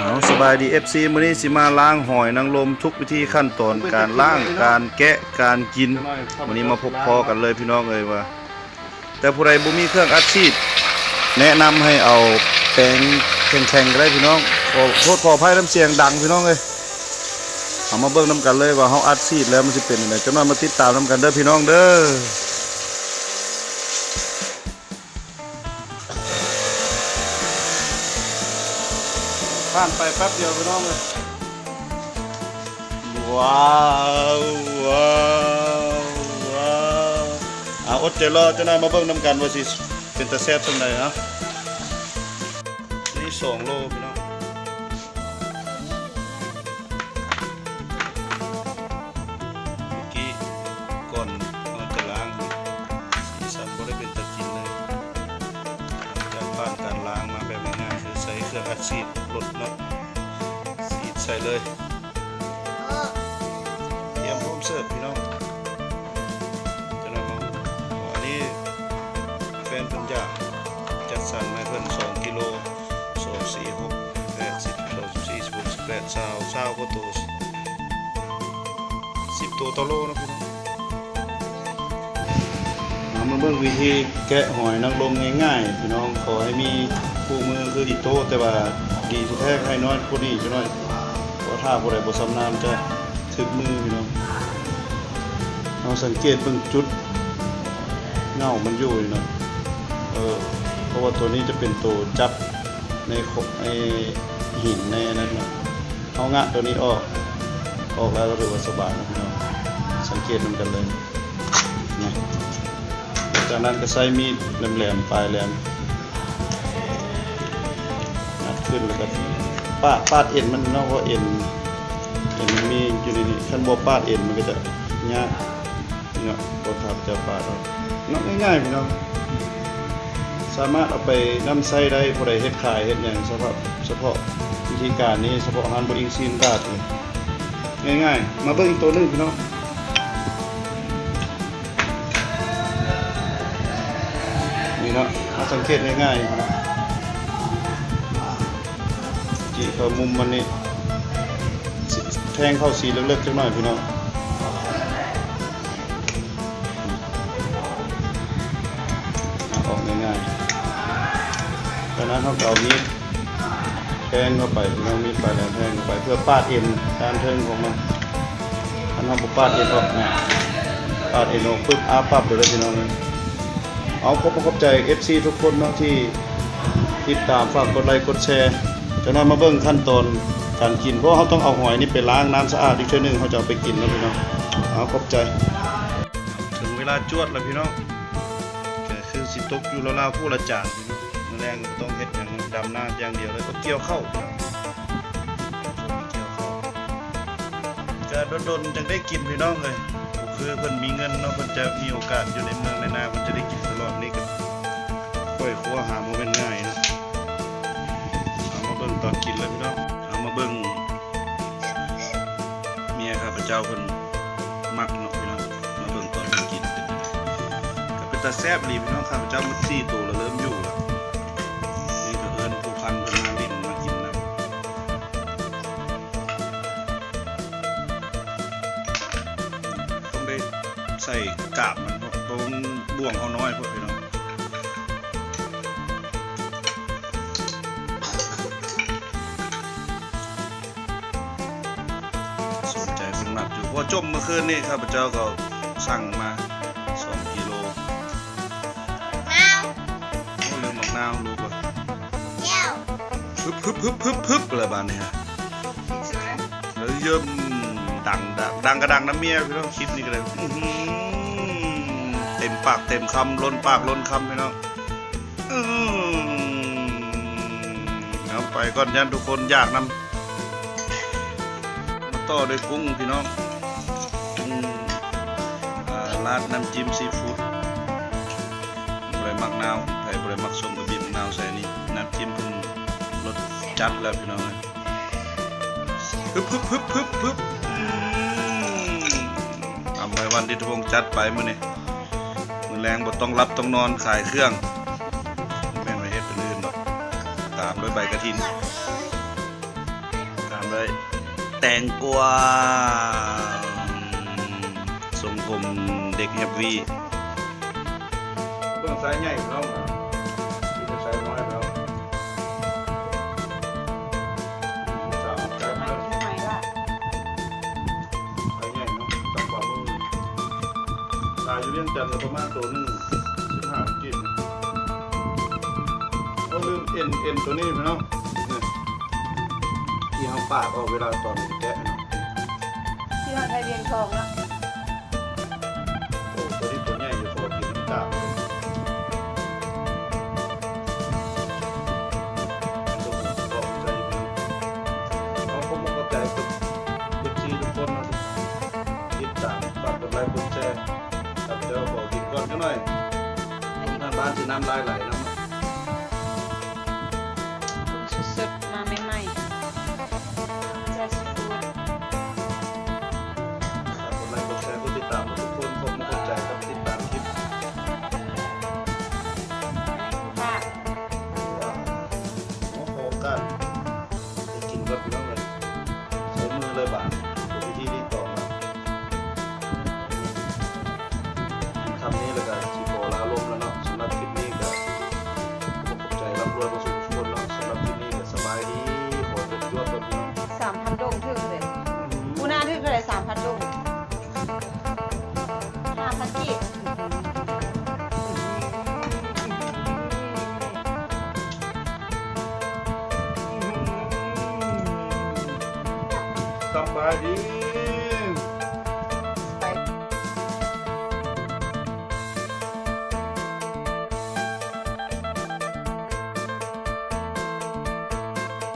เอาสบายดี FC มื้อนี้สิมาล้างหอยนางรมทุกวิธีขั้นตอนการล้างการแกะการกินวันนี้มาพบพอกันเลยพี่น้องเอ้ยว่า แต่ผู้ใดบ่มีเครื่องอัดฉีดแนะนำให้เอาแปรงแข็งๆก็ได้พี่น้องขอโทษขออภัยน้ำเสียงดังพี่น้องเอ้ยเอามาเบิ่งนํกันเลยว่าเฮาอัดฉีดแล้วมันสิเป็นจังไดจังน้อยมาติดตามนํกันเด้อพี่น้องเด้อ ผ่านไปแป๊บเดียวพี่น้องเลยว้าวว้าวว้าวอะอดใจรอจะนายมาเบิ่งน้ำกันว่าสิเป็นตะแซ่บตรงไหนฮะนี่สองโลพี่น้อง ช้เครื่องอัดฉีดลดนะฉีดใส่เลยเตรียมพร้อมเสิร์ฟพี่น้องจะนำมาอันนี้แฟนเพิ่นอยากจัดสรรมาเพิ่น2กิโล2 4 6 8 10 12 14 16 18 20 20กว่าวก็ตัว10ตัวต่อโลนะพี่น้องมาเบิ่งวิธีแกะหอยนางรมง่ายๆพี่น้องขอให้มี คู่มือคืออีโต้แต่ว่าดีที่แท้ให้น้อยกว่านี้จังน้อยเพราะถ้าบ่ได้บ่สำนานจะถึกมือพี่น้องเอาสังเกตเบิ่งจุดเงามันอยู่นี่เนาะเออเพราะว่าตัวนี้จะเป็นตัวจับในขบไอหินในนั้นเนาะเอางะตัวนี้ออกออกแล้วก็ถือว่าสบายนะพี่น้องสังเกตนกันเลยนะจากนั้นก็ใช้มีดแหลมๆปลายแหลม ขึ้นแล้วก็ปาดปาดเอ็นมันเนาะเพราะเอ็นเอ็นมันมีอยู่ในนี้ขั้นบ่ปาดเอ็นมันก็จะยากเนาะบ่ทับจะปาดเอาเนาะง่ายๆพี่น้องสามารถเอาไปนำใช้ได้ผู้ใดเฮ็ดขายเฮ็ดหยังเฉพาะเฉพาะวิธีการนี้เฉพาะอาหารบริซีนดาดเลยง่ายๆ มาเบิ่งอีกตัวนึงพี่น้องนี่เนาะมาสังเกตง่ายๆ นะจีเข้ามุมมันนี่แทงเข้าสีเล็กๆจังหน่อยพี่น้องออกง่ายๆจากนั้นเขาก็เอามีดแทงเข้าไปพี่น้องมีดปลายแหลมแทงเข้าไปเพื่อปาดเอ็นการเทิงของมันถ้าเราบ่ปาดเอ็นออกนะปาดเอ็นออกปึ๊บอาปั๊บเลยพี่น้องเลยเอาขอบคุณขอบใจ FC ทุกคนเนาะที่ติดตามฝากกดไลค์กดแชร์ จะนำมาเบิ่งขั้นตอนการกินเพราะเขาต้องเอาหอยนี่ไปล้างน้ำสะอาดอีกเทื่อหนึงเขาจะเอาไปกินนะพี่น้องเอาขอบใจ ถึงเวลาจวดแล้วพี่น้องก็คือสิตกอยู่ราวๆผู้ละจานมแรงก็ต้องเฮ็ดอย่างดำหน้าอย่างเดียวเลยก็เกี่ยวเข้าเกี่ยวเข้าวก็ดนๆจังได้กินพี่น้องเลยคือเพิ่นมีเงินเนาะเพิ่นจะมีโอกาสอยู่ในเมืองในนาเพิ่นจะได้กินตลอดนี่ก็ค่อยครัวหาบ่เป็นง่าย เจ้าเพิ่นมักเนาะพี่น้องมาเบิ่งตอนเพิ่นกินเป็นจังไดก็เป็นตาแซ่บดีพี่น้องข้าพเจ้าหมด4ตัวแล้วเริ่มอยู่แล้วนี่ก็เอิ้นผู้พันเพิ่นมาลิ้นมากินนํต้องได้ใส่กาบมันเพราะเพราะมันบ่วงเขาน้อยพวก อยู่เพราะจมเมื่อคืนนี่ข้าพเจ้าก็สั่งมา2กิโลน้าวโอ้ลืมหมักนาวรู้ป่ะแก้วฮึบฮึบฮึบฮึบฮึบอะไรบ้านเนี่ยแล้วเยิ่มดังดังดังกระดังน้ำเมียพี่น้องคลิปนี้ก็เลยอื้อหือเต็มปากเต็มคำล้นปากล้นคำพี่น้องอื้อเอาไปก่อนยันทุกคนอยากนำมาต่อด้วยกุ้งพี่น้องกุ้งอ่า ราดน้ำจิ้มซีฟู้ดบริมักนาวใครบริมักส้มกระบีมนาวใส่นี่น้ำจิ้มเพิ่งรสจัดแล้วพี่น้องฮึบฮึบฮึบฮึบฮึบทำไปวันที่ทวงจัดไปมื้อนี้มื้อแรงบ่ต้องรับต้องนอนขายเครื่องแม่นไปเฮ็ดอันอื่นดอกตามด้วยใบกระถินตามด้วยแตงกวา ทรงผมเด็กแฮปปี้เบื้องซ้ายใหญ่แล้วมาที่จะใช้น้อยแล้วสามใจไม่แล้วใช่ไหมล่ะใช้ใหญ่เนาะตามความมือตายอยู่เรียงจันทร์ก็ประมาณตัวหนึ่งสิบห้ากินก็ลืมเอ็นเอ็นตัวนี้ไปเนาะเนี่ยที่เขาปาดออกเวลาตอนแกะเนาะที่เราไทยเรียนทองแล้ว บ้านสิน้ำลายไหลน้ำสดๆมาใหม่ สามพันดงห้าพันกีบสบายดี